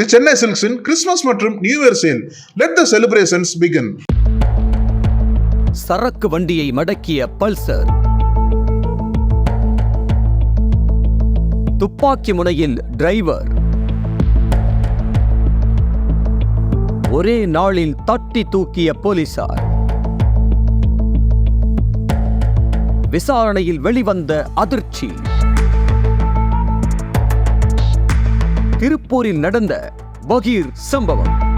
தி சென்னை சில்க்ஸின் கிறிஸ்மஸ் மற்றும் New Year sale. Let the celebrations begin சரக்கு வண்டியை மடக்கிய பல்சர். துப்பாக்கி முனையில் டிரைவர். ஒரே நாளில் தட்டி தூக்கிய போலீசார். விசாரணையில் வெளிவந்த அதிர்ச்சி. திருப்பூரில் நடந்த பகீர் சம்பவம்.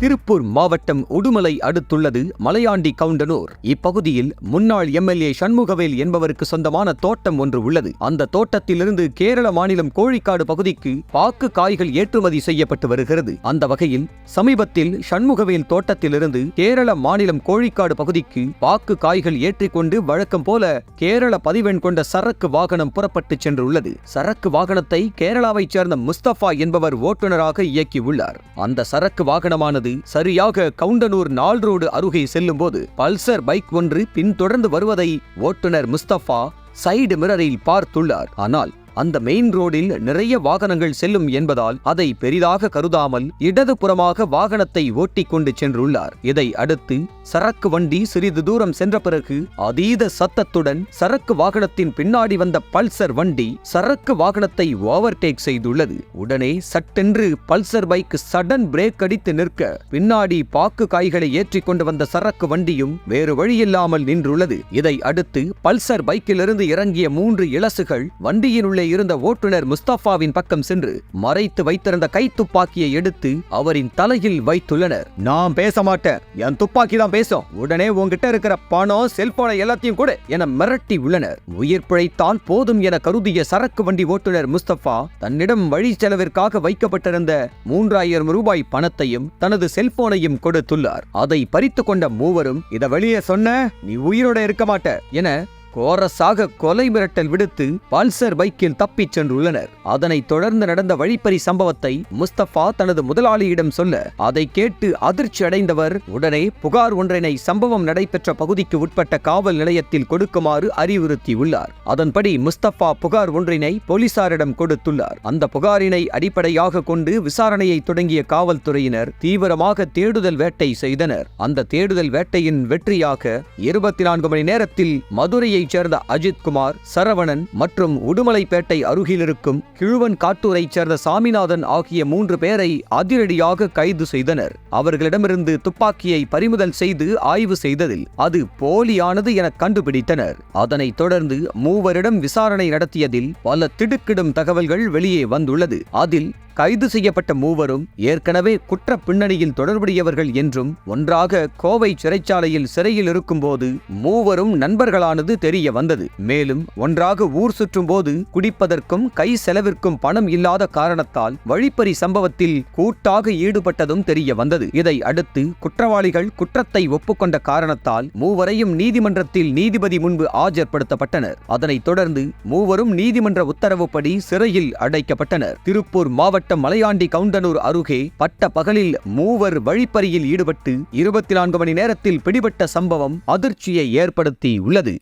திருப்பூர் மாவட்டம் உடுமலை அடுத்துள்ளது மலையாண்டி கவுண்டனூர். இப்பகுதியில் முன்னாள் எம்எல்ஏ சண்முகவேல் என்பவருக்கு சொந்தமான தோட்டம் ஒன்று உள்ளது. அந்த தோட்டத்திலிருந்து கேரள மாநிலம் கோழிக்காடு பகுதிக்கு பாக்கு காய்கள் ஏற்றுமதி செய்யப்பட்டு வருகிறது. அந்த வகையில் சமீபத்தில் சண்முகவேல் தோட்டத்திலிருந்து கேரள மாநிலம் கோழிக்காடு பகுதிக்கு பாக்கு காய்கள் ஏற்றிக்கொண்டு வழக்கம் போல கேரள பதிவெண் கொண்ட சரக்கு வாகனம் புறப்பட்டு சென்றுள்ளது. சரக்கு வாகனத்தை கேரளாவைச் சேர்ந்த முஸ்தபா என்பவர் ஓட்டுநராக இயக்கியுள்ளார். அந்த சரக்கு வாகனமானது சரியாக கவுண்டனூர் நாள் ரோடு அருகே செல்லும்போது பல்சர் பைக் ஒன்று பின்தொடர்ந்து வருவதை ஓட்டுநர் முஸ்தபா சைடு மிரரில் பார்த்துள்ளார். ஆனால் அந்த மெயின் ரோடில் நிறைய வாகனங்கள் செல்லும் என்பதால் அதை பெரிதாக கருதாமல் இடதுபுறமாக வாகனத்தை ஓட்டிக் கொண்டு சென்றுள்ளார். இதை அடுத்து சரக்கு வண்டி சிறிது தூரம் சென்ற பிறகு அதீத சத்தத்துடன் சரக்கு வாகனத்தின் பின்னாடி வந்த பல்சர் வண்டி சரக்கு வாகனத்தை ஓவர்டேக் செய்துள்ளது. உடனே சட்டென்று பல்சர் பைக் சடன் பிரேக் அடித்து நிற்க பின்னாடி பாக்கு காய்களை ஏற்றி கொண்டு வந்த சரக்கு வண்டியும் வேறு வழியில்லாமல் நின்றுள்ளது. இதை அடுத்து பல்சர் பைக்கிலிருந்து இறங்கிய மூன்று இலசுகள் வண்டியின் உள்ளே இருந்த ஓட்டுநர் முஸ்தபாவின் பக்கம் சென்று மறைத்து வைத்திருந்த கை துப்பாக்கியை எடுத்து அவரின் தலையில் வைத்துள்ளனர். நான் பேச மாட்டேன். என் துப்பாக்கி தான் பேசும். உடனே உங்ககிட்ட இருக்கிற பணம் செல்போனை எல்லாத்தையும் கூட என மிரட்டி உள்ளனர். உயிர் பிழைத்தால் போதும் என கருதிய சரக்கு வண்டி ஓட்டுநர் முஸ்தபா தன்னிடம் வழி செலவிற்காக வைக்கப்பட்டிருந்த மூன்றாயிரம் ரூபாய் பணத்தையும் தனது செல்போனையும் கொடுத்துள்ளார். அதை பறித்து கொண்ட மூவரும் இதை வெளியே சொன்ன நீ உயிரோட இருக்க மாட்ட என கோரஸாக கொலை மிரட்டல் விடுத்து பல்சர் பைக்கில் தப்பிச் சென்றுள்ளனர். அதனைத் தொடர்ந்து நடந்த வழிப்பறி சம்பவத்தை முஸ்தபா தனது முதலாளியிடம் சொல்ல அதை கேட்டு அதிர்ச்சி அடைந்தவர் உடனே புகார் ஒன்றினை சம்பவம் நடைபெற்ற பகுதிக்கு உட்பட்ட காவல் நிலையத்தில் கொடுக்குமாறு அறிவுறுத்தியுள்ளார். அதன்படி முஸ்தபா புகார் ஒன்றினை போலீசாரிடம் கொடுத்துள்ளார். அந்த புகாரினை அடிப்படையாக கொண்டு விசாரணையை தொடங்கிய காவல்துறையினர் தீவிரமாக தேடுதல் வேட்டை செய்தனர். அந்த தேடுதல் வேட்டையின் வெற்றியாக இருபத்தி நான்கு மணி நேரத்தில் மதுரையை சேர்ந்த அஜித் குமார் சரவணன் மற்றும் உடுமலைப்பேட்டை அருகிலிருக்கும் கிழுவன் காட்டூரைச் சேர்ந்த சாமிநாதன் ஆகிய மூன்று பேரை அதிரடியாக கைது செய்தனர். அவர்களிடமிருந்து துப்பாக்கியை பறிமுதல் செய்து ஆய்வு செய்ததில் அது போலியானது என கண்டுபிடித்தனர். அதனைத் தொடர்ந்து மூவரிடம் விசாரணை நடத்தியதில் பல திடுக்கிடும் தகவல்கள் வெளியே வந்துள்ளது. அதில் கைது செய்யப்பட்ட மூவரும் ஏற்கனவே குற்ற பின்னணியில் தொடர்புடையவர்கள் என்றும் ஒன்றாக கோவை சிறைச்சாலையில் சிறையில் இருக்கும்போது மூவரும் நண்பர்களானது தெரிய வந்தது. மேலும் ஒன்றாக ஊர் சுற்றும் போது குடிப்பதற்கும் கை செலவிற்கும் பணம் இல்லாத காரணத்தால் வழிப்பறி சம்பவத்தில் கூட்டாக ஈடுபட்டதும் தெரிய வந்தது. இதை அடுத்து குற்றவாளிகள் குற்றத்தை ஒப்புக்கொண்ட காரணத்தால் மூவரையும் நீதிமன்றத்தில் நீதிபதி முன்பு ஆஜர்படுத்தப்பட்டனர். அதனைத் தொடர்ந்து மூவரும் நீதிமன்ற உத்தரவுப்படி சிறையில் அடைக்கப்பட்டனர். திருப்பூர் மாவட்ட மாவட்டம் மலையாண்டி கவுண்டனூர் அருகே பட்ட பகலில் மூவர் வழிப்பறியில் ஈடுபட்டு இருபத்தி நான்கு மணி நேரத்தில் பிடிபட்ட சம்பவம் அதிர்ச்சியை ஏற்படுத்தி உள்ளது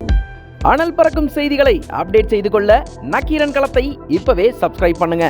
அனல் பறக்கும் செய்திகளை அப்டேட் செய்து கொள்ள நக்கீரன் களத்தை இப்பவே சப்ஸ்கிரைப் பண்ணுங்க.